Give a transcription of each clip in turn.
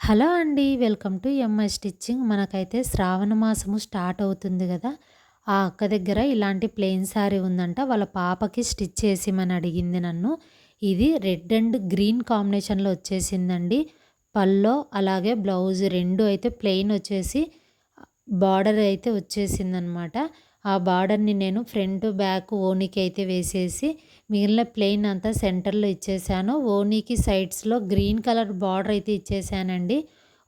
Hello అండి welcome to MI stitching. మనకైతే శ్రావణ మాసము స్టార్ట్ అవుతుంది కదా. ఆ అక్క దగ్గర ఇలాంటి ప్లెయిన్ శారీ ఉందంట వాళ్ళ పాపకి స్టిచ్ చేసిమని అడిగింది నన్ను. ఇది రెడ్ అండ్ గ్రీన్ కాంబినేషన్లో వచ్చేసిందండి. పల్లో అలాగే బ్లౌజ్ రెండు అయితే ప్లెయిన్ వచ్చేసి బార్డర్ అయితే వచ్చేసిందనమాట. ఆ బార్డర్ని నేను ఫ్రంట్ బ్యాక్ ఓనీకి అయితే వేసేసి మిగిలిన ప్లెయిన్ అంతా సెంటర్లో ఇచ్చేసాను. ఓనీకి సైడ్స్లో గ్రీన్ కలర్ బార్డర్ అయితే ఇచ్చేసానండి.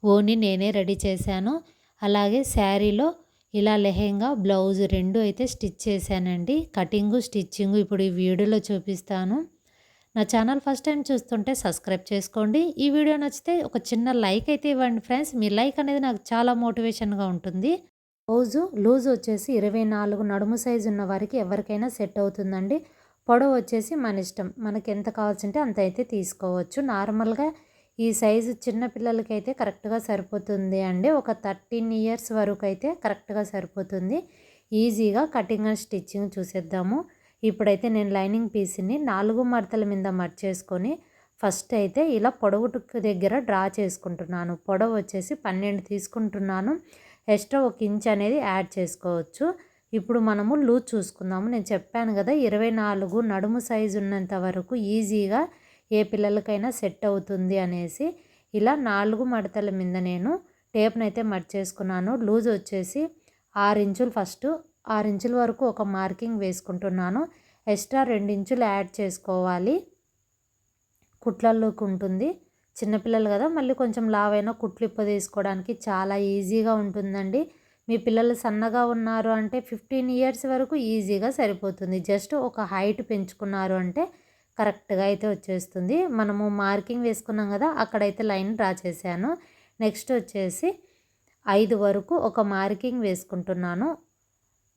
ఓనీ నేనే రెడీ చేశాను. అలాగే శారీలో ఇలా లెహెంగా బ్లౌజ్ రెండు అయితే స్టిచ్ చేశానండి. కటింగు స్టిచ్చింగు ఇప్పుడు ఈ వీడియోలో చూపిస్తాను. నా ఛానల్ ఫస్ట్ టైం చూస్తుంటే సబ్స్క్రైబ్ చేసుకోండి. ఈ వీడియో నచ్చితే ఒక చిన్న లైక్ అయితే ఇవ్వండి ఫ్రెండ్స్. మీ లైక్ అనేది నాకు చాలా మోటివేషన్గా ఉంటుంది. హోజు లూజ్ వచ్చేసి ఇరవై నాలుగు నడుము సైజు ఉన్న వారికి ఎవరికైనా సెట్ అవుతుందండి. పొడవు వచ్చేసి మన ఇష్టం. మనకి ఎంత కావాల్సింటే అంత అయితే తీసుకోవచ్చు. నార్మల్గా ఈ సైజు చిన్నపిల్లలకైతే అయితే కరెక్ట్గా సరిపోతుంది అండి. ఒక థర్టీన్ ఇయర్స్ వరకు అయితే కరెక్ట్గా సరిపోతుంది. ఈజీగా కటింగ్ అండ్ స్టిచ్చింగ్ చూసేద్దాము. ఇప్పుడైతే నేను లైనింగ్ పీస్ని నాలుగు మడతల మీద మర్చేసుకొని ఫస్ట్ అయితే ఇలా పొడవు దగ్గర డ్రా చేసుకుంటున్నాను. పొడవు వచ్చేసి పన్నెండు తీసుకుంటున్నాను. ఎక్స్ట్రా ఒక ఇంచ్ అనేది యాడ్ చేసుకోవచ్చు. ఇప్పుడు మనము లూజ్ చూసుకుందాము. నేను చెప్పాను కదా ఇరవై నాలుగు నడుము సైజు ఉన్నంత వరకు ఈజీగా ఏ పిల్లలకైనా సెట్ అవుతుంది అనేసి ఇలా నాలుగు మడతల మీద నేను టేప్ని అయితే మర్చేసుకున్నాను లూజ్ వచ్చేసి ఆరు ఇంచులు ఫస్ట్ ఆరు ఇంచుల వరకు ఒక మార్కింగ్ వేసుకుంటున్నాను. ఎక్స్ట్రా రెండు ఇంచులు యాడ్ చేసుకోవాలి. కుట్లలోకి ఉంటుంది. చిన్నపిల్లలు కదా మళ్ళీ కొంచెం లావైన కుట్లు ఇప్ప తీసుకోవడానికి చాలా ఈజీగా ఉంటుందండి. మీ పిల్లలు సన్నగా ఉన్నారు అంటే ఫిఫ్టీన్ ఇయర్స్ వరకు ఈజీగా సరిపోతుంది. జస్ట్ ఒక హైట్ పెంచుకున్నారు అంటే కరెక్ట్గా అయితే వచ్చేస్తుంది. మనము మార్కింగ్ వేసుకున్నాం కదా అక్కడైతే లైన్ డ్రా చేశాను. నెక్స్ట్ వచ్చేసి ఐదు వరకు ఒక మార్కింగ్ వేసుకుంటున్నాను.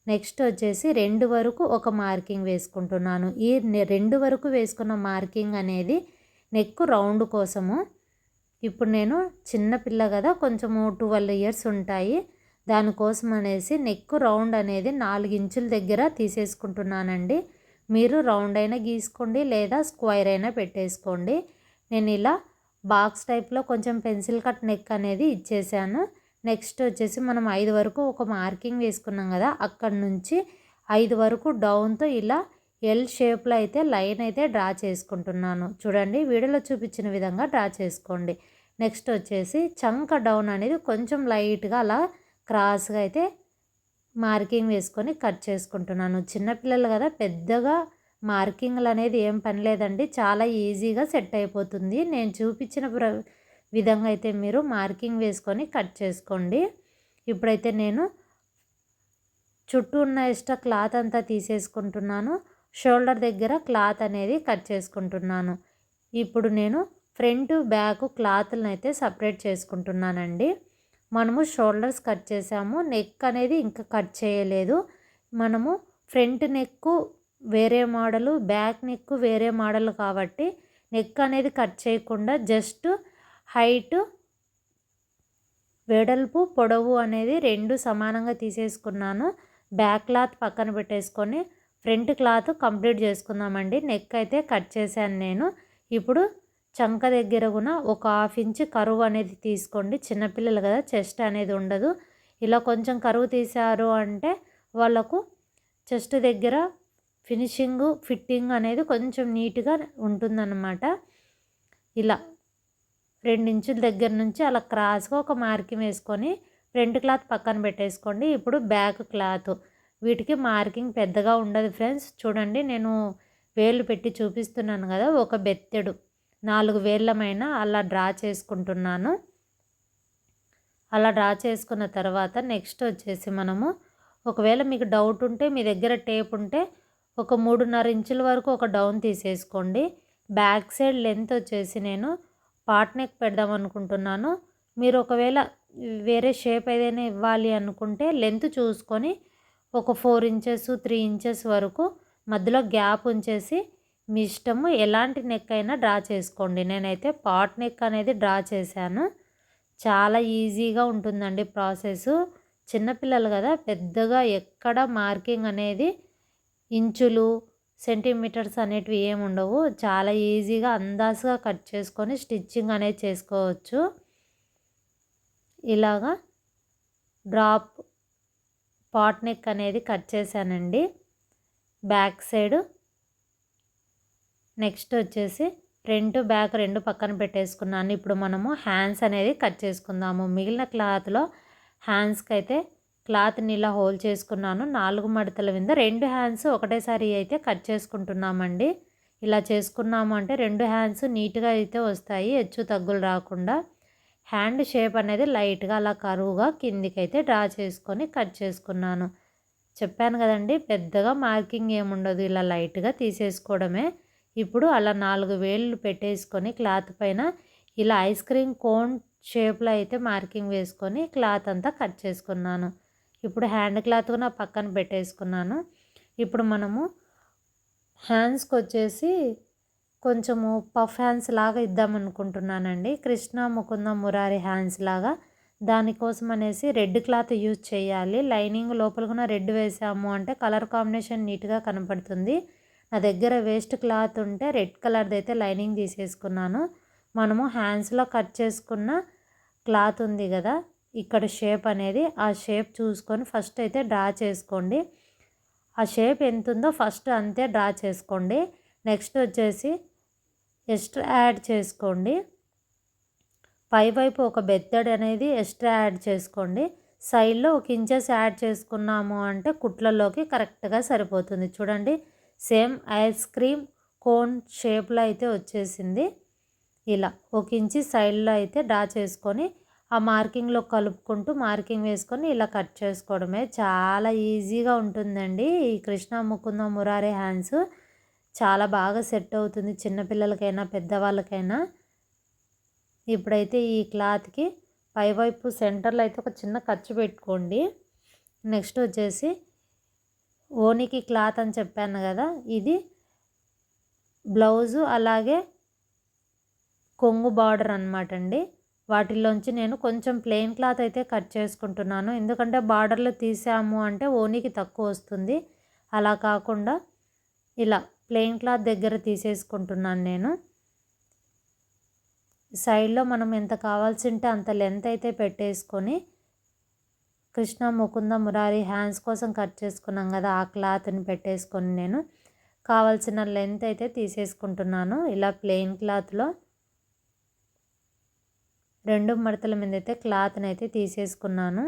నెక్స్ట్ వచ్చేసి రెండు వరకు ఒక మార్కింగ్ వేసుకుంటున్నాను. ఈ రెండు వరకు వేసుకున్న మార్కింగ్ అనేది నెక్ రౌండ్ కోసము ఇప్పుడు నేను చిన్నపిల్ల కదా కొంచెము ట్వెల్వ్ ఇయర్స్ ఉంటాయి. దానికోసం అనేసి నెక్ రౌండ్ అనేది నాలుగు ఇంచుల దగ్గర తీసేసుకుంటున్నానండి. మీరు రౌండ్ అయినా గీసుకోండి లేదా స్క్వైర్ అయినా పెట్టేసుకోండి. నేను ఇలా బాక్స్ టైప్లో కొంచెం పెన్సిల్ కట్ నెక్ అనేది ఇచ్చేసాను. నెక్స్ట్ వచ్చేసి మనం ఐదు వరకు ఒక మార్కింగ్ వేసుకున్నాం కదా అక్కడ నుంచి ఐదు వరకు డౌన్తో ఇలా ఎల్ షేప్లో అయితే లైన్ అయితే డ్రా చేసుకుంటున్నాను. చూడండి వీడియోలో చూపించిన విధంగా డ్రా చేసుకోండి. నెక్స్ట్ వచ్చేసి చంక డౌన్ అనేది కొంచెం లైట్గా అలా క్రాస్గా అయితే మార్కింగ్ వేసుకొని కట్ చేసుకుంటున్నాను. చిన్నపిల్లలు కదా పెద్దగా మార్కింగ్లు అనేది ఏం పని లేదండి. చాలా ఈజీగా సెట్ అయిపోతుంది. నేను చూపించిన విధంగా అయితే మీరు మార్కింగ్ వేసుకొని కట్ చేసుకోండి. ఇప్పుడైతే నేను చుట్టూ ఉన్న ఎక్స్ట్రా క్లాత్ అంతా తీసేసుకుంటున్నాను. షోల్డర్ దగ్గర క్లాత్ అనేది కట్ చేసుకుంటున్నాను. ఇప్పుడు నేను ఫ్రంట్ బ్యాక్ క్లాత్లను అయితే సపరేట్ చేసుకుంటున్నానండి. మనము షోల్డర్స్ కట్ చేసాము. నెక్ అనేది ఇంకా కట్ చేయలేదు. మనము ఫ్రంట్ నెక్ వేరే మోడలు బ్యాక్ నెక్ వేరే మోడల్ కాబట్టి నెక్ అనేది కట్ చేయకుండా జస్ట్ హైట్ వెడల్పు పొడవు అనేది రెండు సమానంగా తీసేసుకున్నాను. బ్యాక్ క్లాత్ పక్కన పెట్టేసుకొని ఫ్రంట్ క్లాత్ కంప్లీట్ చేసుకుందామండి. నెక్ అయితే కట్ చేశాను నేను. ఇప్పుడు చంక దగ్గర కూడా ఒక హాఫ్ ఇంచ్ కరువు అనేది తీసుకోండి. చిన్నపిల్లలు కదా చెస్ట్ అనేది ఉండదు. ఇలా కొంచెం కరువు తీశారు అంటే వాళ్ళకు చెస్ట్ దగ్గర ఫినిషింగ్ ఫిట్టింగ్ అనేది కొంచెం నీట్గా ఉంటుందన్నమాట. ఇలా రెండించుల దగ్గర నుంచి అలా క్రాస్గా ఒక మార్కింగ్ వేసుకొని ఫ్రంట్ క్లాత్ పక్కన పెట్టేసుకోండి. ఇప్పుడు బ్యాక్ క్లాత్. వీటికి మార్కింగ్ పెద్దగా ఉండదు ఫ్రెండ్స్. చూడండి నేను వేలు పెట్టి చూపిస్తున్నాను కదా ఒక బెత్తెడు. నాలుగు వేళ్ళమైన అలా డ్రా చేసుకుంటున్నాను. అలా డ్రా చేసుకున్న తర్వాత నెక్స్ట్ వచ్చేసి మనము ఒకవేళ మీకు డౌట్ ఉంటే మీ దగ్గర టేప్ ఉంటే ఒక మూడున్నర ఇంచుల వరకు ఒక డౌన్ తీసేసుకోండి. బ్యాక్ సైడ్ లెంత్ వచ్చేసి నేను పాట్ నెక్ పెడదాం అనుకుంటున్నాను. మీరు ఒకవేళ వేరే షేప్ ఏదైనా ఇవ్వాలి అనుకుంటే లెంత్ చూసుకొని ఒక ఫోర్ ఇంచెస్ త్రీ ఇంచెస్ వరకు మధ్యలో గ్యాప్ ఉంచేసి మీ ఇష్టము ఎలాంటి నెక్ అయినా డ్రా చేసుకోండి. నేనైతే పాట్ నెక్ అనేది డ్రా చేశాను. చాలా ఈజీగా ఉంటుందండి ప్రాసెస్. చిన్నపిల్లలు కదా పెద్దగా ఎక్కడ మార్కింగ్ అనేది ఇంచులు సెంటీమీటర్స్ అనేటివి ఏమి ఉండవు. చాలా ఈజీగా అందాజుగా కట్ చేసుకొని స్టిచ్చింగ్ అనేది చేసుకోవచ్చు. ఇలాగా డ్రాప్ పాట్ నెక్ అనేది కట్ చేశానండి. బ్యాక్ సైడ్ నెక్స్ట్ వచ్చేసి ఫ్రంట్ బ్యాక్ రెండు పక్కన పెట్టేసుకున్నాను. ఇప్పుడు మనము హ్యాండ్స్ అనేది కట్ చేసుకుందాము. మిగిలిన క్లాత్లో హ్యాండ్స్కి అయితే క్లాత్ని ఇలా హోల్ చేసుకున్నాను. నాలుగు మడతల మీద రెండు హ్యాండ్స్ ఒకటేసారి అయితే కట్ చేసుకుంటున్నామండి. ఇలా చేసుకున్నాము అంటే రెండు హ్యాండ్స్ నీట్గా అయితే వస్తాయి. హెచ్చు తగ్గులు రాకుండా హ్యాండ్ షేప్ అనేది లైట్గా అలా కరువుగా కిందికి అయితే డ్రా చేసుకొని కట్ చేసుకున్నాను. చెప్పాను కదండి పెద్దగా మార్కింగ్ ఏముండదు. ఇలా లైట్గా తీసేసుకోవడమే. ఇప్పుడు అలా నాలుగు వేళ్ళు పెట్టేసుకొని క్లాత్ పైన ఇలా ఐస్ క్రీమ్ కోన్ షేప్లో అయితే మార్కింగ్ వేసుకొని క్లాత్ అంతా కట్ చేసుకున్నాను. ఇప్పుడు హ్యాండ్ క్లాత్ కూడా పక్కన పెట్టేసుకున్నాను. ఇప్పుడు మనము హ్యాండ్స్కి వచ్చేసి కొంచెము పఫ్ హ్యాండ్స్ లాగా ఇద్దాం అనుకుంటున్నానండి. కృష్ణ ముకుంద మురారి హ్యాండ్స్ లాగా. దానికోసం అనేసి రెడ్ క్లాత్ యూజ్ చేయాలి. లైనింగ్ లోపల కూడా రెడ్ వేసాము అంటే కలర్ కాంబినేషన్ నీట్గా కనపడుతుంది. నా దగ్గర వేస్ట్ క్లాత్ ఉంటే రెడ్ కలర్ది అయితే లైనింగ్ తీసేసుకున్నాను. మనము హ్యాండ్స్లో కట్ చేసుకున్న క్లాత్ ఉంది కదా ఇక్కడ షేప్ అనేది ఆ షేప్ చూసుకొని ఫస్ట్ అయితే డ్రా చేసుకోండి. ఆ షేప్ ఎంత ఉందో ఫస్ట్ అంతే డ్రా చేసుకోండి. నెక్స్ట్ వచ్చేసి ఎక్స్ట్రా యాడ్ చేసుకోండి. పై వైపు ఒక బెత్తడి అనేది ఎక్స్ట్రా యాడ్ చేసుకోండి. సైడ్లో ఒక ఇంచెస్ యాడ్ చేసుకున్నాము అంటే కుట్లలోకి కరెక్ట్గా సరిపోతుంది. చూడండి సేమ్ ఐస్ క్రీమ్ కోన్ షేప్లో అయితే వచ్చేసింది. ఇలా ఒక ఇంచి సైడ్లో అయితే డ్రా చేసుకొని ఆ మార్కింగ్లో కలుపుకుంటూ మార్కింగ్ వేసుకొని ఇలా కట్ చేసుకోవడమే. చాలా ఈజీగా ఉంటుందండి ఈ కృష్ణ ముకుంద మురారే హ్యాండ్స్. చాలా బాగా సెట్ అవుతుంది చిన్నపిల్లలకైనా పెద్దవాళ్ళకైనా. ఇప్పుడైతే ఈ క్లాత్కి పైవైపు సెంటర్లో అయితే ఒక చిన్న ఖర్చు పెట్టుకోండి. నెక్స్ట్ వచ్చేసి ఓనికి క్లాత్ అని చెప్పాను కదా ఇది బ్లౌజు అలాగే కొంగు బార్డర్ అనమాట అండి. వాటిల్లోంచి నేను కొంచెం ప్లెయిన్ క్లాత్ అయితే కట్ చేసుకుంటున్నాను. ఎందుకంటే బార్డర్లో తీసాము అంటే ఓనికి తక్కువ వస్తుంది. అలా కాకుండా ఇలా ప్లెయిన్ క్లాత్ దగ్గర తీసేసుకుంటున్నాను నేను. సైడ్లో మనం ఎంత కావాల్సింటే అంత లెంత్ అయితే పెట్టేసుకొని కృష్ణ ముకుంద మురారి హ్యాండ్స్ కోసం కట్ చేసుకున్నాం కదా ఆ క్లాత్ని పెట్టేసుకొని నేను కావాల్సిన లెంత్ అయితే తీసేసుకుంటున్నాను ఇలా ప్లెయిన్ క్లాత్లో. రెండు మడతల మీద అయితే క్లాత్ని అయితే తీసేసుకున్నాను.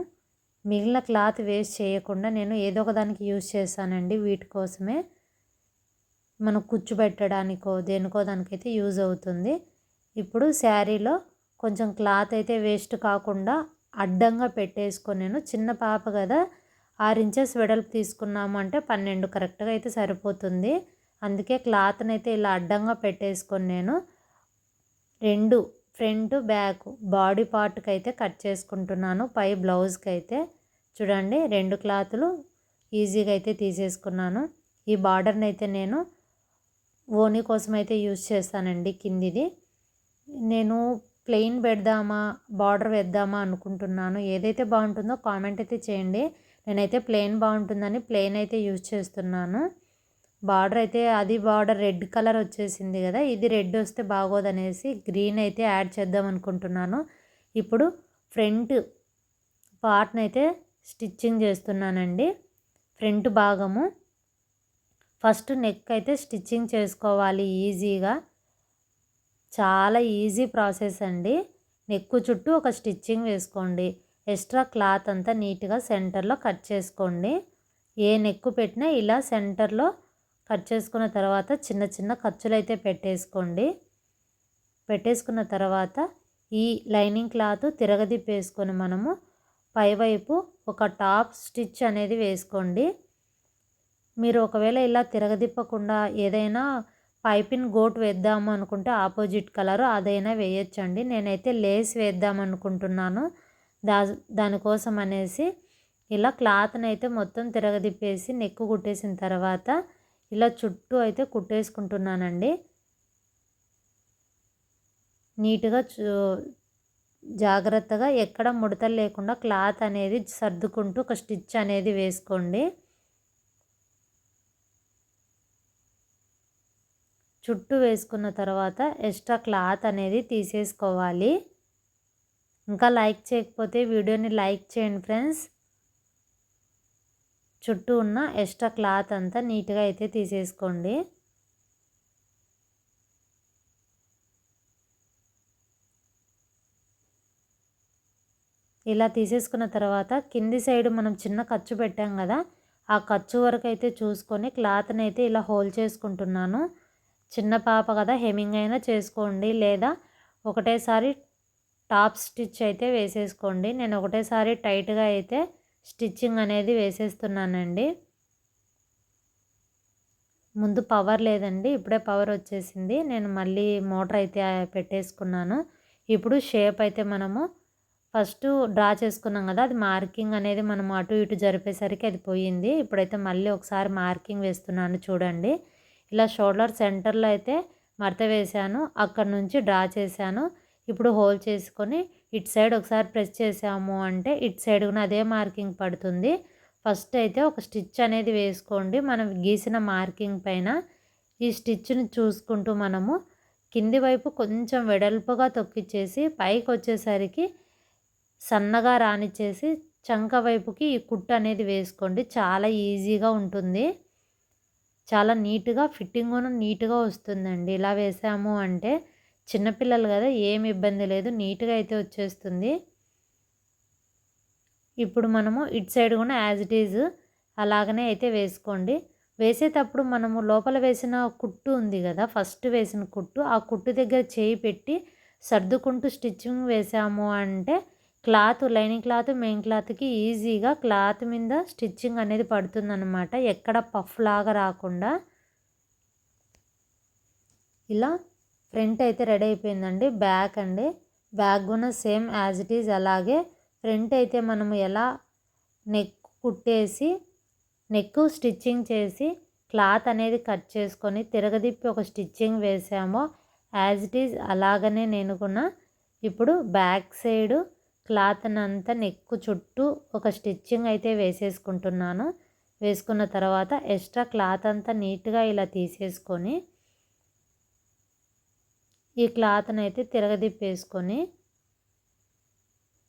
మిగిలిన క్లాత్ వేస్ట్ చేయకుండా నేను ఏదో ఒక దానికి యూజ్ చేశానండి వీటి కోసమే. మనం కూర్చోబెట్టడానికో దేనికో దానికైతే యూజ్ అవుతుంది. ఇప్పుడు శారీలో కొంచెం క్లాత్ అయితే వేస్ట్ కాకుండా అడ్డంగా పెట్టేసుకొని నేను చిన్న పాప కదా ఆరు ఇంచెస్ వెడల్పు తీసుకున్నాము అంటే పన్నెండు కరెక్ట్గా అయితే సరిపోతుంది. అందుకే క్లాత్ని అయితే ఇలా అడ్డంగా పెట్టేసుకొని నేను రెండు ఫ్రంట్ బ్యాక్ బాడీ పార్ట్కి అయితే కట్ చేసుకుంటున్నాను పై బ్లౌజ్కి అయితే చూడండి రెండు క్లాతులు ఈజీగా అయితే తీసేసుకున్నాను. ఈ బార్డర్ని అయితే నేను ఓనీ కోసం అయితే యూజ్ చేస్తానండి కిందిది. నేను ప్లెయిన్ పెడదామా బార్డర్ వేద్దామా అనుకుంటున్నాను. ఏదైతే బాగుంటుందో కామెంట్ అయితే చేయండి. నేనైతే ప్లెయిన్ బాగుంటుందని ప్లెయిన్ అయితే యూజ్ చేస్తున్నాను. బార్డర్ అయితే అది బార్డర్ రెడ్ కలర్ వచ్చేసింది కదా ఇది రెడ్ వస్తే బాగోదనేసి గ్రీన్ అయితే యాడ్ చేద్దాం అనుకుంటున్నాను. ఇప్పుడు ఫ్రంట్ పార్ట్ని అయితే స్టిచ్చింగ్ చేస్తున్నానండి. ఫ్రంట్ భాగము ఫస్ట్ నెక్ అయితే స్టిచ్చింగ్ చేసుకోవాలి ఈజీగా. చాలా ఈజీ ప్రాసెస్ అండి. నెక్కు చుట్టూ ఒక స్టిచ్చింగ్ వేసుకోండి. ఎక్స్ట్రా క్లాత్ అంతా నీట్గా సెంటర్లో కట్ చేసుకోండి. ఏ నెక్కు పెట్టినా ఇలా సెంటర్లో కట్ చేసుకున్న తర్వాత చిన్న చిన్న ఖర్చులు అయితే పెట్టేసుకోండి. పెట్టేసుకున్న తర్వాత ఈ లైనింగ్ క్లాత్ తిరగదిప్పేసుకొని మనము పైవైపు ఒక టాప్ స్టిచ్ అనేది వేసుకోండి. మీరు ఒకవేళ ఇలా తిరగదిప్పకుండా ఏదైనా పైపిన్ గోట్ వేద్దాము అనుకుంటే ఆపోజిట్ కలర్ అదైనా వేయొచ్చండి. నేనైతే లేస్ వేద్దాం అనుకుంటున్నాను. దా దానికోసం అనేసి ఇలా క్లాత్ని అయితే మొత్తం తిరగదిప్పేసి నెక్కు కుట్టేసిన తర్వాత ఇలా చుట్టూ అయితే కుట్టేసుకుంటున్నానండి. నీట్గా జాగ్రత్తగా ఎక్కడ ముడతలు లేకుండా క్లాత్ అనేది సర్దుకుంటూ ఒక స్టిచ్ అనేది వేసుకోండి. చుట్టూ వేసుకున్న తర్వాత ఎక్స్ట్రా క్లాత్ అనేది తీసేసుకోవాలి. ఇంకా లైక్ చేయకపోతే వీడియోని లైక్ చేయండి ఫ్రెండ్స్. చుట్టూ ఉన్న ఎక్స్ట్రా క్లాత్ అంతా నీట్గా అయితే తీసేసుకోండి. ఇలా తీసేసుకున్న తర్వాత కింది సైడ్ మనం చిన్న ఖర్చు పెట్టాం కదా ఆ ఖర్చు వరకు అయితే చూసుకొని క్లాత్ని అయితే ఇలా హోల్ చేసుకుంటున్నాను. చిన్న పాప కదా హెమింగ్ అయినా చేసుకోండి. లేదా ఒకటేసారి టాప్ స్టిచ్ అయితే వేసేసుకోండి. నేను ఒకటేసారి టైట్గా అయితే స్టిచ్చింగ్ అనేది వేసేస్తున్నానండి. ముందు పవర్ లేదండి ఇప్పుడే పవర్ వచ్చేసింది. నేను మళ్ళీ మోటార్ అయితే పెట్టేసుకున్నాను. ఇప్పుడు షేప్ అయితే మనము ఫస్ట్ డ్రా చేసుకున్నాం కదా అది మార్కింగ్ అనేది మనం అటు ఇటు జరిపేసరికి అది పోయింది. ఇప్పుడైతే మళ్ళీ ఒకసారి మార్కింగ్ వేస్తున్నాను చూడండి. ఇలా షోల్డర్ సెంటర్లో అయితే మడత వేశాను. అక్కడ నుంచి డ్రా చేశాను. ఇప్పుడు హోల్ చేసుకొని ఇటు సైడ్ ఒకసారి ప్రెస్ చేసాము అంటే ఇటు సైడ్ కూడా అదే మార్కింగ్ పడుతుంది. ఫస్ట్ అయితే ఒక స్టిచ్ అనేది వేసుకోండి. మనం గీసిన మార్కింగ్ పైన ఈ స్టిచ్ని చూసుకుంటూ మనము కింది వైపు కొంచెం వెడల్పుగా తొక్కిచ్చేసి పైకి వచ్చేసరికి సన్నగా రానిచ్చేసి చంక వైపుకి ఈ కుట్టు అనేది వేసుకోండి. చాలా ఈజీగా ఉంటుంది. చాలా నీట్గా ఫిట్టింగ్ కూడా నీట్గా వస్తుందండి. ఇలా వేసాము అంటే చిన్నపిల్లలు కదా ఏం ఇబ్బంది లేదు. నీట్గా అయితే వచ్చేస్తుంది. ఇప్పుడు మనము ఇటు సైడ్ కూడా యాజ్ ఇట్ ఈజ్ అలాగనే అయితే వేసుకోండి. వేసేటప్పుడు మనము లోపల వేసిన కుట్టు ఉంది కదా ఫస్ట్ వేసిన కుట్టు ఆ కుట్టు దగ్గర చేయి పెట్టి సర్దుకుంటూ స్టిచ్చింగ్ వేసాము అంటే క్లాత్ లైనింగ్ క్లాత్ మెయిన్ క్లాత్కి ఈజీగా క్లాత్ మీద స్టిచ్చింగ్ అనేది పడుతుందన్నమాట. ఎక్కడ పఫ్ లాగా రాకుండా. ఇలా ఫ్రంట్ అయితే రెడీ అయిపోయిందండి. బ్యాక్ అండి. బ్యాక్ కూడా సేమ్ యాజ్ ఇట్ ఈజ్. అలాగే ఫ్రంట్ అయితే మనము ఎలా నెక్ కుట్టేసి నెక్ స్టిచ్చింగ్ చేసి క్లాత్ అనేది కట్ చేసుకొని తిరగదిప్పి ఒక స్టిచ్చింగ్ వేసామో యాజ్ ఇట్ ఈజ్. అలాగనే నేను కూడా ఇప్పుడు బ్యాక్ సైడు క్లాత్ అంతా నెక్ చుట్టూ ఒక స్టిచ్చింగ్ అయితే వేసేసుకుంటున్నాను. వేసుకున్న తర్వాత ఎక్స్ట్రా క్లాత్ అంతా నీట్గా ఇలా తీసేసుకొని ఈ క్లాత్ని అయితే తిరగదిప్పేసుకొని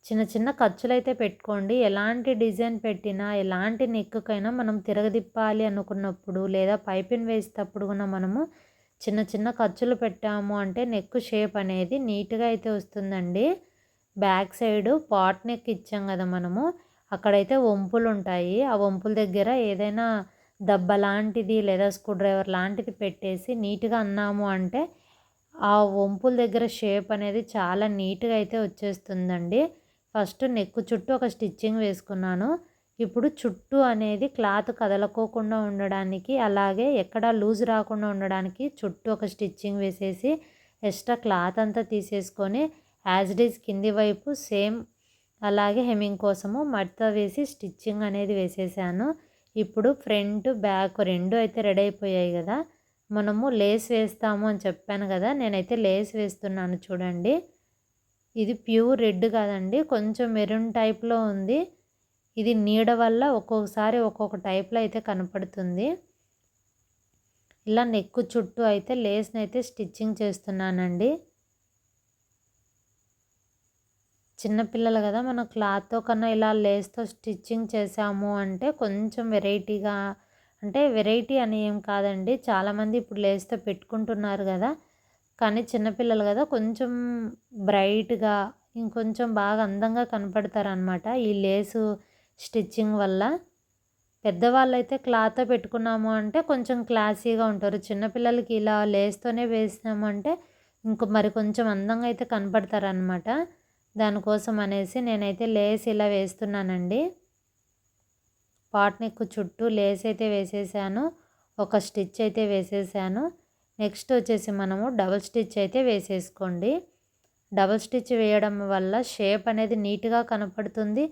చిన్న చిన్న ఖర్చులు అయితే పెట్టుకోండి. ఎలాంటి డిజైన్ పెట్టినా ఎలాంటి నెక్కుకైనా మనం తిరగదిప్పాలి అనుకున్నప్పుడు లేదా పైపిన్ వేసేటప్పుడు కూడా మనము చిన్న చిన్న ఖర్చులు పెట్టాము అంటే నెక్ షేప్ అనేది నీట్గా అయితే వస్తుందండి. బ్యాక్ సైడ్ పాట్ నెక్ ఇచ్చాం కదా మనము అక్కడైతే వంపులు ఉంటాయి ఆ వంపుల దగ్గర ఏదైనా దెబ్బ లాంటిది లేదా స్క్రూ డ్రైవర్ లాంటిది పెట్టేసి నీట్గా అన్నాము అంటే ఆ వంపుల దగ్గర షేప్ అనేది చాలా నీట్గా అయితే వచ్చేస్తుందండి. ఫస్ట్ నెక్ చుట్టూ ఒక స్టిచ్చింగ్ వేసుకున్నాను. ఇప్పుడు చుట్టూ అనేది క్లాత్ కదలకోకుండా ఉండడానికి అలాగే ఎక్కడ లూజ్ రాకుండా ఉండడానికి చుట్టూ ఒక స్టిచ్చింగ్ వేసేసి ఎక్స్ట్రా క్లాత్ అంతా తీసేసుకొని యాజ్ ఇట్ ఈజ్ కింది వైపు సేమ్ అలాగే హెమ్మింగ్ కోసము మడత వేసి స్టిచ్చింగ్ అనేది వేసేసాను. ఇప్పుడు ఫ్రంట్ బ్యాక్ రెండు అయితే రెడీ అయిపోయాయి కదా. మనము లేస్ వేస్తాము అని చెప్పాను కదా. నేనైతే లేస్ వేస్తున్నాను చూడండి. ఇది ప్యూర్ రెడ్ కాదండి. కొంచెం మెరూన్ టైప్లో ఉంది. ఇది నీడ వల్ల ఒక్కొక్కసారి ఒక్కొక్క టైప్లో అయితే కనపడుతుంది. ఇలా నెక్కు చుట్టూ అయితే లేస్ని అయితే స్టిచ్చింగ్ చేస్తున్నానండి. చిన్నపిల్లలు కదా మనం క్లాత్తో కన్నా ఇలా లేస్తో స్టిచ్చింగ్ చేసాము అంటే కొంచెం వెరైటీగా అంటే వెరైటీ అని ఏం కాదండి. చాలామంది ఇప్పుడు లేస్తో పెట్టుకుంటున్నారు కదా కానీ చిన్నపిల్లలు కదా కొంచెం బ్రైట్గా ఇంకొంచెం బాగా అందంగా కనపడతారనమాట ఈ లేసు స్టిచ్చింగ్ వల్ల. పెద్దవాళ్ళు అయితే క్లాత్ పెట్టుకున్నాము అంటే కొంచెం క్లాసీగా ఉంటారు. చిన్నపిల్లలకి ఇలా లేస్తోనే వేసినాము అంటే ఇంకో మరి కొంచెం అందంగా అయితే కనపడతారనమాట దానికోసం అనేసి నేనైతే లేస్ ఇలా వేస్తున్నానండి. పాట్ నెక్ చుట్టూ లేస్ అయితే వేసేసాను. ఒక స్టిచ్ అయితే వేసేసాను. నెక్స్ట్ వచ్చేసి మనము డబుల్ స్టిచ్ అయితే వేసేసుకోండి. డబుల్ స్టిచ్ వేయడం వల్ల షేప్ అనేది నీట్గా కనపడుతుంది.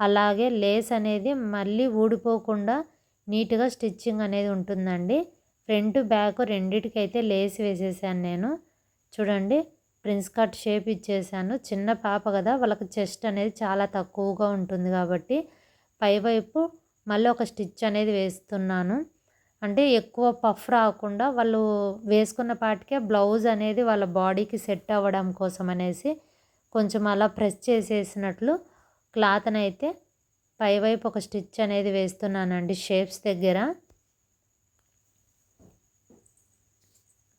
అలాగే లేస్ అనేది మళ్ళీ ఊడిపోకుండా నీట్గా స్టిచ్చింగ్ అనేది ఉంటుందండి. ఫ్రంట్ బ్యాక్ రెండిటికైతే లేస్ వేసేసాను నేను. చూడండి. ప్రిన్స్ కట్ షేప్ ఇచ్చేసాను. చిన్న పాప కదా వాళ్ళకి చెస్ట్ అనేది చాలా తక్కువగా ఉంటుంది కాబట్టి పైవైపు మళ్ళీ ఒక స్టిచ్ అనేది వేస్తున్నాను. అంటే ఎక్కువ పఫ్ రాకుండా వాళ్ళు వేసుకున్న పాటికే బ్లౌజ్ అనేది వాళ్ళ బాడీకి సెట్ అవ్వడం కోసం అనేసి కొంచెం అలా ప్రెస్ చేసేసినట్లు క్లాత్ని అయితే పైవైపు ఒక స్టిచ్ అనేది వేస్తున్నానండి షేప్స్ దగ్గర.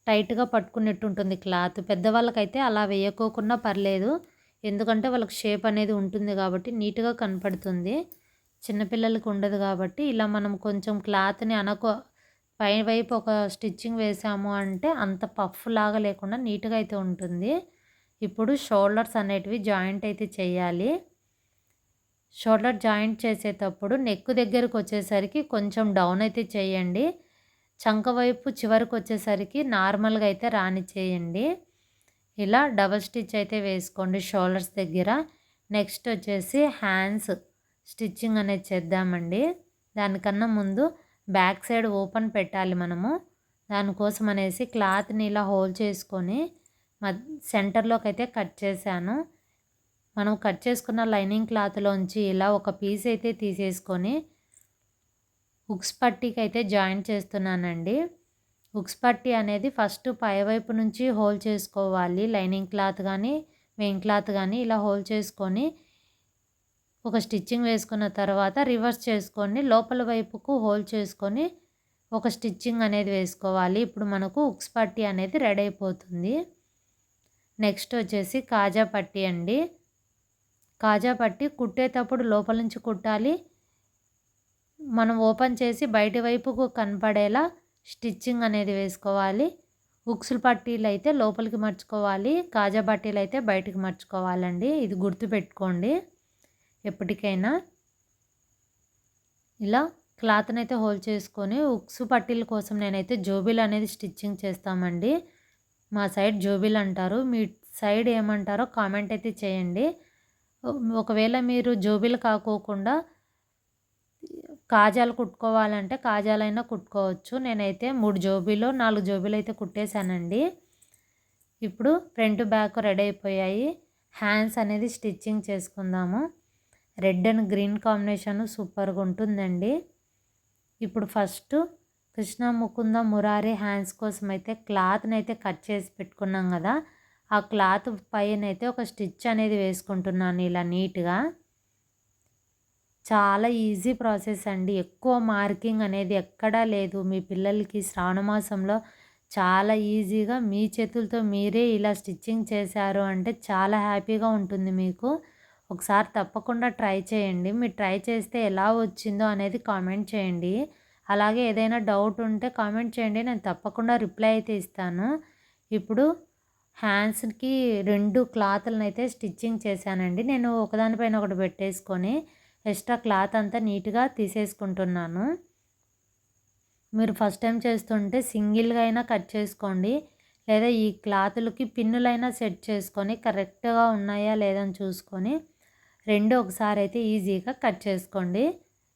టైట్గా పట్టుకున్నట్టు ఉంటుంది క్లాత్. పెద్దవాళ్ళకైతే అలా వేయకోకుండా పర్లేదు. ఎందుకంటే వాళ్ళకి షేప్ అనేది ఉంటుంది కాబట్టి నీట్గా కనపడుతుంది. చిన్నపిల్లలకి ఉండదు కాబట్టి ఇలా మనం కొంచెం క్లాత్ని అనకో పైన వైపు ఒక స్టిచ్చింగ్ వేసాము అంటే అంత పఫ్ లాగా లేకుండా నీట్గా అయితే ఉంటుంది. ఇప్పుడు షోల్డర్స్ అనేటివి జాయింట్ అయితే చేయాలి. షోల్డర్ జాయింట్ చేసేటప్పుడు నెక్ దగ్గరకు వచ్చేసరికి కొంచెం డౌన్ అయితే చేయండి. చంక వైపు చివరికి వచ్చేసరికి నార్మల్గా అయితే రాణిచేయండి ఇలా డబల్ స్టిచ్ అయితే వేసుకోండి షోల్డర్స్ దగ్గర. నెక్స్ట్ వచ్చేసి హ్యాండ్స్ స్టిచ్చింగ్ అనేది చేద్దామండి. దానికన్నా ముందు బ్యాక్ సైడ్ ఓపెన్ పెట్టాలి మనము. దానికోసం అనేసి క్లాత్ని ఇలా హోల్ చేసుకొని సెంటర్లోకి అయితే కట్ చేశాను. మనం కట్ చేసుకున్న లైనింగ్ క్లాత్లోంచి ఇలా ఒక పీస్ అయితే తీసేసుకొని ఉక్స్ పట్టీకి అయితే జాయిన్ చేస్తున్నానండి. ఉక్స్ పట్టీ అనేది ఫస్ట్ పైవైపు నుంచి హోల్ చేసుకోవాలి. లైనింగ్ క్లాత్ కానీ మెయిన్ క్లాత్ కానీ ఇలా హోల్ చేసుకొని ఒక స్టిచ్చింగ్ వేసుకున్న తర్వాత రివర్స్ చేసుకొని లోపల వైపుకు హోల్ చేసుకొని ఒక స్టిచ్చింగ్ అనేది వేసుకోవాలి. ఇప్పుడు మనకు ఉక్స్ పట్టీ అనేది రెడీ అయిపోతుంది. నెక్స్ట్ వచ్చేసి కాజా పట్టీ అండి. కాజా పట్టి కుట్టేటప్పుడు లోపల నుంచి కుట్టాలి. మనం ఓపెన్ చేసి బయటి వైపుకు కనపడేలా స్టిచ్చింగ్ అనేది వేసుకోవాలి. ఉక్సులు పట్టీలు అయితే లోపలికి మర్చుకోవాలి. కాజా పట్టీలు అయితే బయటికి మర్చుకోవాలండి. ఇది గుర్తుపెట్టుకోండి ఎప్పటికైనా ఇలా క్లాత్ని అయితే హోల్డ్ చేసుకొని ఉక్సు పట్టీల కోసం నేనైతే జోబీలు అనేది స్టిచ్చింగ్ చేస్తామండి. మా సైడ్ జోబీలు అంటారు. మీ సైడ్ ఏమంటారో కామెంట్ అయితే చేయండి. ఒకవేళ మీరు జోబీలు కాకోకుండా కాజాలు కుట్టుకోవాలంటే కాజాలైనా కుట్టుకోవచ్చు. నేనైతే మూడు జోబీలు నాలుగు జోబీలు అయితే కుట్టేశానండి. ఇప్పుడు ఫ్రంట్ బ్యాక్ రెడీ అయిపోయాయి. హ్యాండ్స్ అనేది స్టిచ్చింగ్ చేసుకుందాము. రెడ్ అండ్ గ్రీన్ కాంబినేషన్ సూపర్గా ఉంటుందండి. ఇప్పుడు ఫస్ట్ కృష్ణ ముకుంద మురారి హ్యాండ్స్ కోసం అయితే క్లాత్ని అయితే కట్ చేసి పెట్టుకున్నాం కదా. ఆ క్లాత్ పైన అయితే ఒక స్టిచ్ అనేది వేసుకుంటున్నాను ఇలా నీట్గా. చాలా ఈజీ ప్రాసెస్ అండి. ఎక్కువ మార్కింగ్ అనేది ఎక్కడా లేదు. మీ పిల్లలకి శ్రావణ మాసంలో చాలా ఈజీగా మీ చేతులతో మీరే ఇలా స్టిచ్చింగ్ చేశారు అంటే చాలా హ్యాపీగా ఉంటుంది మీకు. ఒకసారి తప్పకుండా ట్రై చేయండి. మీరు ట్రై చేస్తే ఎలా వచ్చిందో అనేది కామెంట్ చేయండి. అలాగే ఏదైనా డౌట్ ఉంటే కామెంట్ చేయండి. నేను తప్పకుండా రిప్లై అయితే ఇస్తాను. ఇప్పుడు హ్యాండ్స్కి రెండు క్లాత్లను అయితే స్టిచ్చింగ్ చేశానండి. నేను ఒకదానిపైన ఒకటి పెట్టేసుకొని ఎక్స్ట్రా క్లాత్ అంతా నీట్గా తీసేసుకుంటున్నాను. మీరు ఫస్ట్ టైం చేస్తుంటే సింగిల్గా అయినా కట్ చేసుకోండి. లేదా ఈ క్లాతులకి పిన్నులైనా సెట్ చేసుకొని కరెక్ట్గా ఉన్నాయా లేదని చూసుకొని రెండు ఒకసారి అయితే ఈజీగా కట్ చేసుకోండి.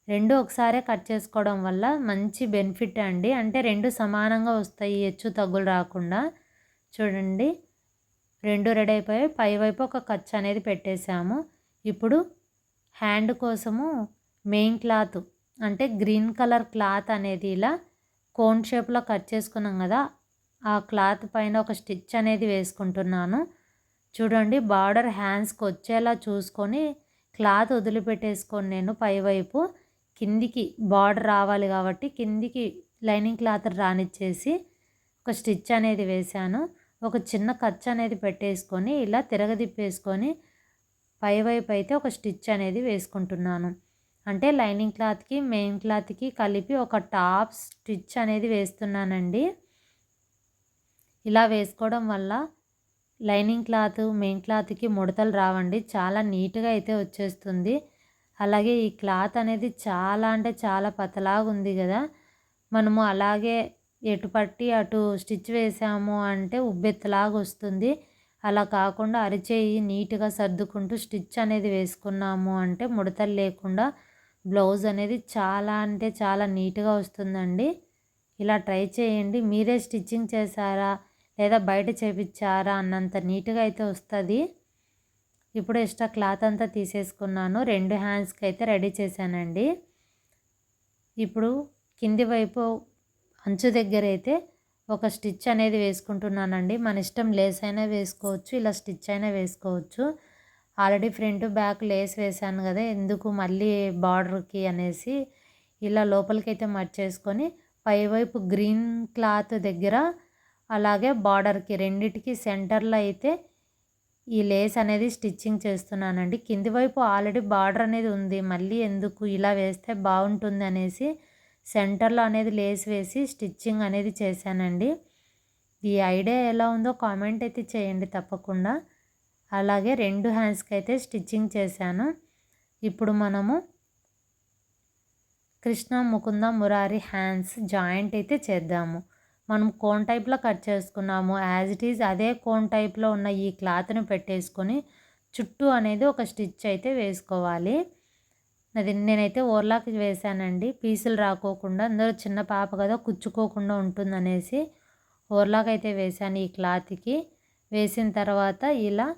రెండు ఒకసారే కట్ చేసుకోవడం వల్ల మంచి బెనిఫిట్ అండి. అంటే రెండు సమానంగా వస్తాయి హెచ్చు తగ్గులు రాకుండా. చూడండి. రెండు రెడీ అయిపోయి పై వైపు ఒక ఖర్చు అనేది పెట్టేశాము. ఇప్పుడు హ్యాండ్ కోసము మెయిన్ క్లాత్ అంటే గ్రీన్ కలర్ క్లాత్ అనేది ఇలా కోన్ షేప్లో కట్ చేసుకున్నాం కదా ఆ క్లాత్ పైన ఒక స్టిచ్ అనేది వేసుకుంటున్నాను. చూడండి బార్డర్ హ్యాండ్స్కి వచ్చేలా చూసుకొని క్లాత్ వదిలిపెట్టేసుకొని నేను పైవైపు కిందికి బార్డర్ రావాలి కాబట్టి కిందికి లైనింగ్ క్లాత్ రానిచ్చేసి ఒక స్టిచ్ అనేది వేశాను. ఒక చిన్న ఖర్చు అనేది పెట్టేసుకొని ఇలా తిరగదిప్పేసుకొని పైవైపు అయితే ఒక స్టిచ్ అనేది వేసుకుంటున్నాను. అంటే లైనింగ్ క్లాత్కి మెయిన్ క్లాత్కి కలిపి ఒక టాప్ స్టిచ్ అనేది వేస్తున్నానండి. ఇలా వేసుకోవడం వల్ల లైనింగ్ క్లాత్ మెయిన్ క్లాత్కి ముడతలు రావండి. చాలా నీట్గా అయితే వచ్చేస్తుంది. అలాగే ఈ క్లాత్ అనేది చాలా అంటే చాలా పతలాగా ఉంది కదా. మనము అలాగే ఎటు పట్టి అటు స్టిచ్ వేసాము అంటే ఉబ్బెత్తలాగా వస్తుంది. అలా కాకుండా అరిచేయి నీట్గా సర్దుకుంటూ స్టిచ్ అనేది వేసుకున్నాము అంటే ముడతలు లేకుండా బ్లౌజ్ అనేది చాలా అంటే చాలా నీట్గా వస్తుందండి. ఇలా ట్రై చేయండి. మీరే స్టిచ్చింగ్ చేశారా? లేదా బయట చేపించారా? అన్నంత నీట్గా అయితే వస్తుంది. ఇప్పుడు ఎక్స్ట్రా క్లాత్ అంతా తీసేసుకున్నాను. రెండు హ్యాండ్స్కి అయితే రెడీ చేశానండి. ఇప్పుడు కింది వైపు అంచు దగ్గర అయితే ఒక స్టిచ్ అనేది వేసుకుంటున్నానండి. మన ఇష్టం లేస్ అయినా వేసుకోవచ్చు ఇలా స్టిచ్ అయినా వేసుకోవచ్చు. ఆల్రెడీ ఫ్రంట్ బ్యాక్ లేస్ వేసాను కదా ఎందుకు మళ్ళీ బార్డర్కి అనేసి ఇలా లోపలికైతే మర్చేసుకొని పైవైపు గ్రీన్ క్లాత్ దగ్గర అలాగే బార్డర్కి రెండిటికి సెంటర్లో అయితే ఈ లేస్ అనేది స్టిచ్చింగ్ చేస్తున్నానండి. కింది వైపు ఆల్రెడీ బార్డర్ అనేది ఉంది మళ్ళీ ఎందుకు ఇలా వేస్తే బాగుంటుంది అనేసి సెంటర్లో అనేది లేస్ వేసి స్టిచ్చింగ్ అనేది చేశానండి. ఈ ఐడియా ఎలా ఉందో కామెంట్ అయితే చేయండి తప్పకుండా. అలాగే రెండు హ్యాండ్స్కి అయితే స్టిచ్చింగ్ చేశాను. ఇప్పుడు మనము కృష్ణ ముకుంద మురారి హ్యాండ్స్ జాయింట్ అయితే చేద్దాము. మనం కోన్ టైప్లో కట్ చేసుకున్నాము. యాజ్ ఇట్ ఈజ్ అదే కోన్ టైప్లో ఉన్న ఈ క్లాత్ని పెట్టేసుకొని చుట్టూ అనేది ఒక స్టిచ్ అయితే వేసుకోవాలి. అది నేనైతే ఓర్లాకి వేసానండి పీసులు రాకోకుండా అందరూ చిన్న పాప కదా కుచ్చుకోకుండా ఉంటుందనేసి ఓర్లాక్ అయితే వేసాను ఈ క్లాత్కి. వేసిన తర్వాత ఇలా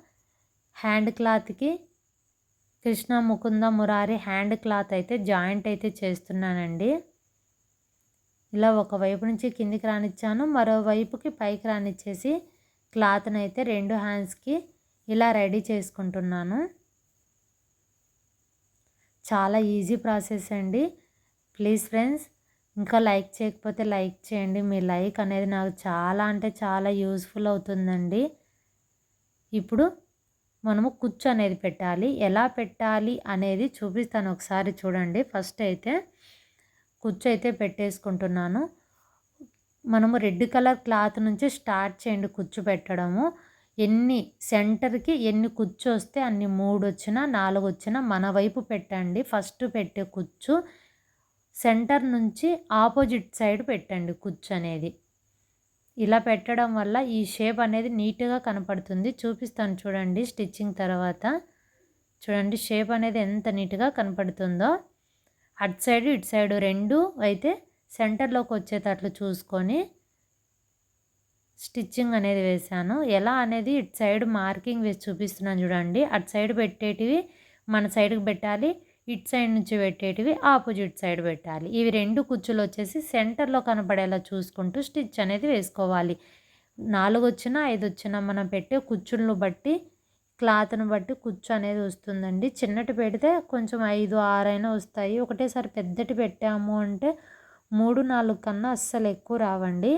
హ్యాండ్ క్లాత్కి కృష్ణ ముకుంద మురారి హ్యాండ్ క్లాత్ అయితే జాయింట్ అయితే చేస్తున్నానండి. ఇలా ఒకవైపు నుంచి కిందికి రానిచ్చాను మరోవైపుకి పైకి రానిచ్చేసి క్లాత్ని అయితే రెండు హ్యాండ్స్కి ఇలా రెడీ చేసుకుంటున్నాను. చాలా ఈజీ ప్రాసెస్ అండి. ప్లీజ్ ఫ్రెండ్స్ ఇంకా లైక్ చేయకపోతే లైక్ చేయండి. మీ లైక్ అనేది నాకు చాలా అంటే చాలా యూస్ఫుల్ అవుతుందండి. ఇప్పుడు మనము కుచ్చు అనేది పెట్టాలి. ఎలా పెట్టాలి అనేది చూపిస్తాను ఒకసారి చూడండి. ఫస్ట్ అయితే కుచ్చు అయితే పెట్టేసుకుంటున్నాను. మనము రెడ్ కలర్ క్లాత్ నుంచి స్టార్ట్ చేయండి కుచ్చు పెట్టడము. ఎన్ని సెంటర్కి ఎన్ని కుచ్చు వస్తే అన్ని మూడు వచ్చినా నాలుగు వచ్చినా మన వైపు పెట్టండి. ఫస్ట్ పెట్టే కుచ్చు సెంటర్ నుంచి ఆపోజిట్ సైడ్ పెట్టండి కుచ్చు అనేది. ఇలా పెట్టడం వల్ల ఈ షేప్ అనేది నీట్గా కనపడుతుంది. చూపిస్తాను చూడండి స్టిచ్చింగ్ తర్వాత. చూడండి షేప్ అనేది ఎంత నీట్గా కనపడుతుందో. అటు సైడ్ ఇటు సైడ్ రెండు అయితే సెంటర్లోకి వచ్చేటట్లు చూసుకొని స్టిచ్చింగ్ అనేది వేశాను. ఎలా అనేది ఇటు సైడ్ మార్కింగ్ వేసి చూపిస్తున్నాను చూడండి. అటు సైడ్ పెట్టేటివి మన సైడ్కి పెట్టాలి ఇటు సైడ్ నుంచి పెట్టేటివి ఆపోజిట్ సైడ్ పెట్టాలి. ఇవి రెండు కుచ్చులు వచ్చేసి సెంటర్లో కనపడేలా చూసుకుంటూ స్టిచ్ అనేది వేసుకోవాలి. నాలుగు వచ్చినా ఐదు వచ్చినా మనం పెట్టే కుచ్చులను బట్టి క్లాత్ను బట్టి కుచ్చు అనేది వస్తుందండి. చిన్నటి పెడితే కొంచెం ఐదు ఆరైనా వస్తాయి. ఒకటేసారి పెద్దటి పెట్టాము అంటే మూడు నాలుగు కన్నా అస్సలు ఎక్కువ రావండి.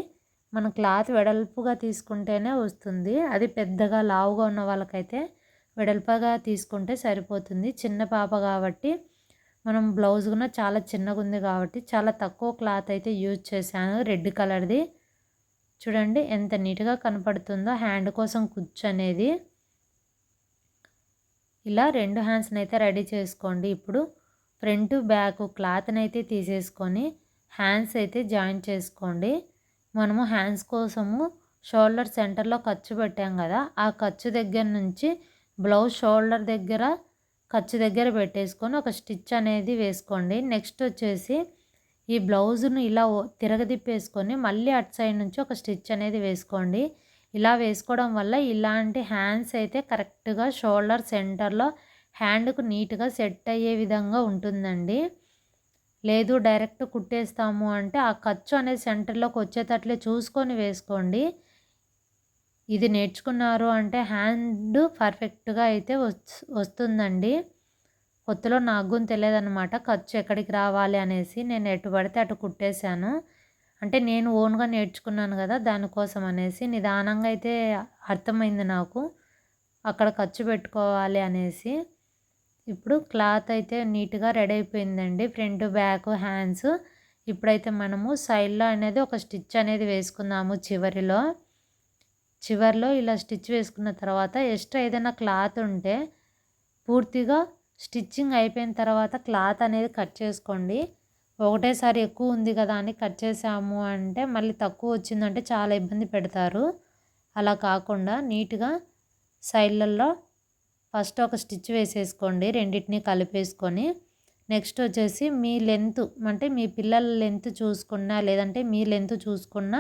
మన క్లాత్ వెడల్పుగా తీసుకుంటేనే వస్తుంది. అది పెద్దగా లావుగా ఉన్న వాళ్ళకైతే వెడల్పగా తీసుకుంటే సరిపోతుంది. చిన్న పాప కాబట్టి మనం బ్లౌజ్ కూడా చాలా చిన్నగా ఉంది కాబట్టి చాలా తక్కువ క్లాత్ అయితే యూజ్ చేశాను. రెడ్ కలర్ది. చూడండి ఎంత నీట్గా కనపడుతుందో. హ్యాండ్ కోసం కుచ్చు అనేది. ఇలా రెండు హ్యాండ్స్ని అయితే రెడీ చేసుకోండి. ఇప్పుడు ఫ్రంట్ బ్యాక్ క్లాత్ని అయితే తీసేసుకొని హ్యాండ్స్ అయితే జాయిన్ చేసుకోండి. మనము హ్యాండ్స్ కోసము షోల్డర్ సెంటర్లో ఖర్చు పెట్టాం కదా ఆ ఖర్చు దగ్గర నుంచి బ్లౌజ్ షోల్డర్ దగ్గర ఖర్చు దగ్గర పెట్టేసుకొని ఒక స్టిచ్ అనేది వేసుకోండి. నెక్స్ట్ వచ్చేసి ఈ బ్లౌజ్ను ఇలా తిరగదిప్పేసుకొని మళ్ళీ అటు సైడ్ నుంచి ఒక స్టిచ్ అనేది వేసుకోండి. ఇలా వేసుకోవడం వల్ల ఇలాంటి హ్యాండ్స్ అయితే కరెక్ట్గా షోల్డర్ సెంటర్లో హ్యాండ్కు నీట్గా సెట్ అయ్యే విధంగా ఉంటుందండి. లేదు డైరెక్ట్ కుట్టేస్తాము అంటే ఆ ఖర్చు అనేది సెంటర్లోకి వచ్చేటట్లే చూసుకొని వేసుకోండి. ఇది నేర్చుకున్నారు అంటే హ్యాండ్ పర్ఫెక్ట్గా అయితే వస్తుందండి. కొత్తలో నాకు తెలియదు అనమాట ఖర్చు ఎక్కడికి రావాలి అనేసి. నేను ఎటు పడితే అటు కుట్టేశాను. అంటే నేను ఓన్గా నేర్చుకున్నాను కదా దానికోసం అనేసి. నిదానంగా అయితే అర్థమైంది నాకు. అక్కడ ఖర్చు పెట్టుకోవాలి అనేసి. ఇప్పుడు క్లాత్ అయితే నీట్గా రెడీ అయిపోయిందండి. Front back hands. ఇప్పుడైతే మనము సైడ్లో అనేది ఒక స్టిచ్ అనేది వేసుకుందాము చివరిలో. చివరిలో ఇలా స్టిచ్ వేసుకున్న తర్వాత ఎక్స్ట్రా ఏదైనా క్లాత్ ఉంటే పూర్తిగా స్టిచ్చింగ్ అయిపోయిన తర్వాత క్లాత్ అనేది కట్ చేసుకోండి. ఒకటేసారి ఎక్కువ ఉంది కదా అని కట్ చేసాము అంటే మళ్ళీ తక్కువ వచ్చిందంటే చాలా ఇబ్బంది పెడతారు. అలా కాకుండా నీట్గా సైడ్లలో ఫస్ట్ ఒక స్టిచ్ వేసేసుకోండి రెండింటిని కలిపేసుకొని. నెక్స్ట్ వచ్చేసి మీ లెంత్ అంటే మీ పిల్లల లెంత్ చూసుకున్నా లేదంటే మీ లెంత్ చూసుకున్నా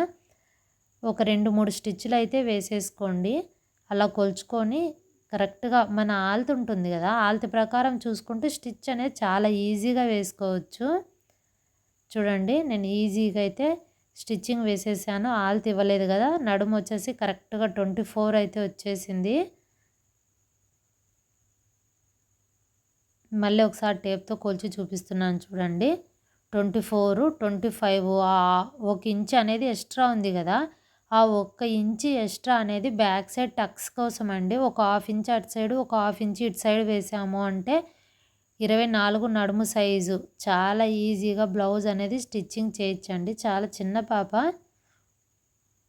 ఒక రెండు మూడు స్టిచ్లు అయితే వేసేసుకోండి. అలా కొలుచుకొని కరెక్ట్గా మన ఆల్త్ ఉంటుంది కదా ఆల్త్ ప్రకారం చూసుకుంటే స్టిచ్ అనేది చాలా ఈజీగా వేసుకోవచ్చు. చూడండి నేను ఈజీగా అయితే స్టిచ్చింగ్ వేసేసాను ఆల్తి ఇవ్వలేదు కదా నడుము వచ్చేసి కరెక్ట్గా ట్వంటీ ఫోర్ అయితే వచ్చేసింది. మళ్ళీ ఒకసారి టేప్తో కొలిచి చూపిస్తున్నాను చూడండి. ట్వంటీ ఫోర్ ట్వంటీ ఫైవ్ ఒక ఇంచ్ అనేది ఎక్స్ట్రా ఉంది కదా. ఆ ఒక్క ఇంచి ఎక్స్ట్రా అనేది బ్యాక్ సైడ్ టక్స్ కోసం అండి. ఒక హాఫ్ ఇంచ్ అటు సైడ్ ఒక హాఫ్ ఇంచ్ ఇటు సైడ్ వేసాము అంటే ఇరవై నాలుగు నడుము సైజు. చాలా ఈజీగా బ్లౌజ్ అనేది స్టిచ్చింగ్ చేయొచ్చండి. చాలా చిన్న పాప.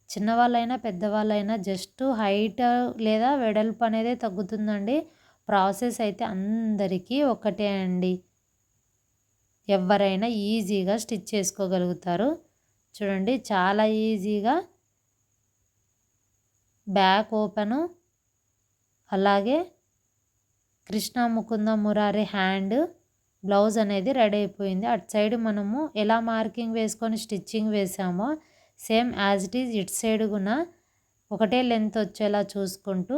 చిన్నవాళ్ళైనా పెద్దవాళ్ళైనా జస్ట్ హైట్ లేదా వెడల్పు అనేది తగ్గుతుందండి. ప్రాసెస్ అయితే అందరికీ ఒకటే అండి. ఎవరైనా ఈజీగా స్టిచ్ చేసుకోగలుగుతారు. చూడండి చాలా ఈజీగా బ్యాక్ ఓపెను. అలాగే కృష్ణ ముకుంద మురారి హ్యాండ్ బ్లౌజ్ అనేది రెడీ అయిపోయింది. అటు సైడ్ మనము ఎలా మార్కింగ్ వేసుకొని stitching వేసామో same as it is it side కూడా ఒకటే లెంత్ వచ్చేలా చూసుకుంటూ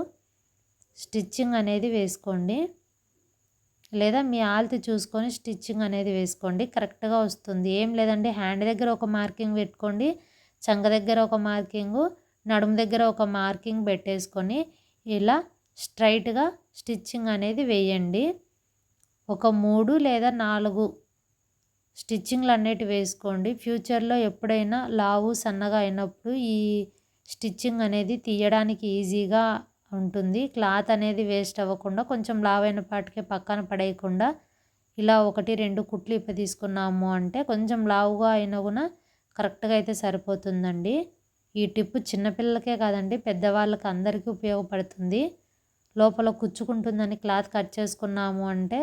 స్టిచ్చింగ్ అనేది వేసుకోండి. లేదా మీ ఆల్తి చూసుకొని స్టిచ్చింగ్ అనేది వేసుకోండి. కరెక్ట్గా వస్తుంది. ఏం లేదండి. హ్యాండ్ దగ్గర ఒక మార్కింగ్ పెట్టుకోండి. చంగ దగ్గర ఒక మార్కింగు నడుము దగ్గర ఒక మార్కింగ్ పెట్టేసుకొని ఇలా స్ట్రైట్గా స్టిచ్చింగ్ అనేది వేయండి. ఒక మూడు లేదా నాలుగు స్టిచ్చింగ్లు అన్నిటి వేసుకోండి. ఫ్యూచర్లో ఎప్పుడైనా లావు సన్నగా అయినప్పుడు ఈ స్టిచ్చింగ్ అనేది తీయడానికి ఈజీగా ఉంటుంది. క్లాత్ అనేది వేస్ట్ అవ్వకుండా కొంచెం లావైన పాటికే పక్కన పడేయకుండా ఇలా ఒకటి రెండు కుట్లు ఇప్ప తీసుకున్నాము అంటే కొంచెం లావుగా అయినా కూడా కరెక్ట్గా అయితే సరిపోతుందండి. ఈ టిప్ చిన్నపిల్లలకే కాదండి పెద్దవాళ్ళకి అందరికీ ఉపయోగపడుతుంది. లోపల కుచ్చుకుంటుందని క్లాత్ కట్ చేసుకున్నాము అంటే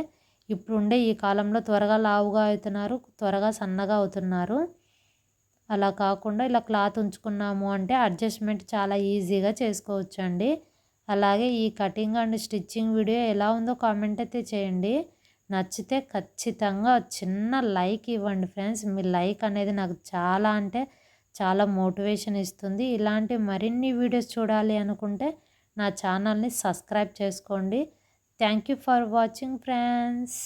ఇప్పుడు ఉండే ఈ కాలంలో త్వరగా లావుగా అవుతున్నారు త్వరగా సన్నగా అవుతున్నారు. అలా కాకుండా ఇలా క్లాత్ ఉంచుకున్నాము అంటే అడ్జస్ట్మెంట్ చాలా ఈజీగా చేసుకోవచ్చు అండి అలాగే ఈ కటింగ్ అండ్ స్టిచ్చింగ్ వీడియో ఎలా ఉందో కామెంట్ అయితే చేయండి. నచ్చితే ఖచ్చితంగా చిన్న లైక్ ఇవ్వండి ఫ్రెండ్స్. మీ లైక్ అనేది నాకు చాలా అంటే చాలా మోటివేషన్ ఇస్తుంది. ఇలాంటి మరిన్ని వీడియోస్ చూడాలి అనుకుంటే నా ఛానల్ని సబ్స్క్రైబ్ చేసుకోండి. Thank you for watching friends.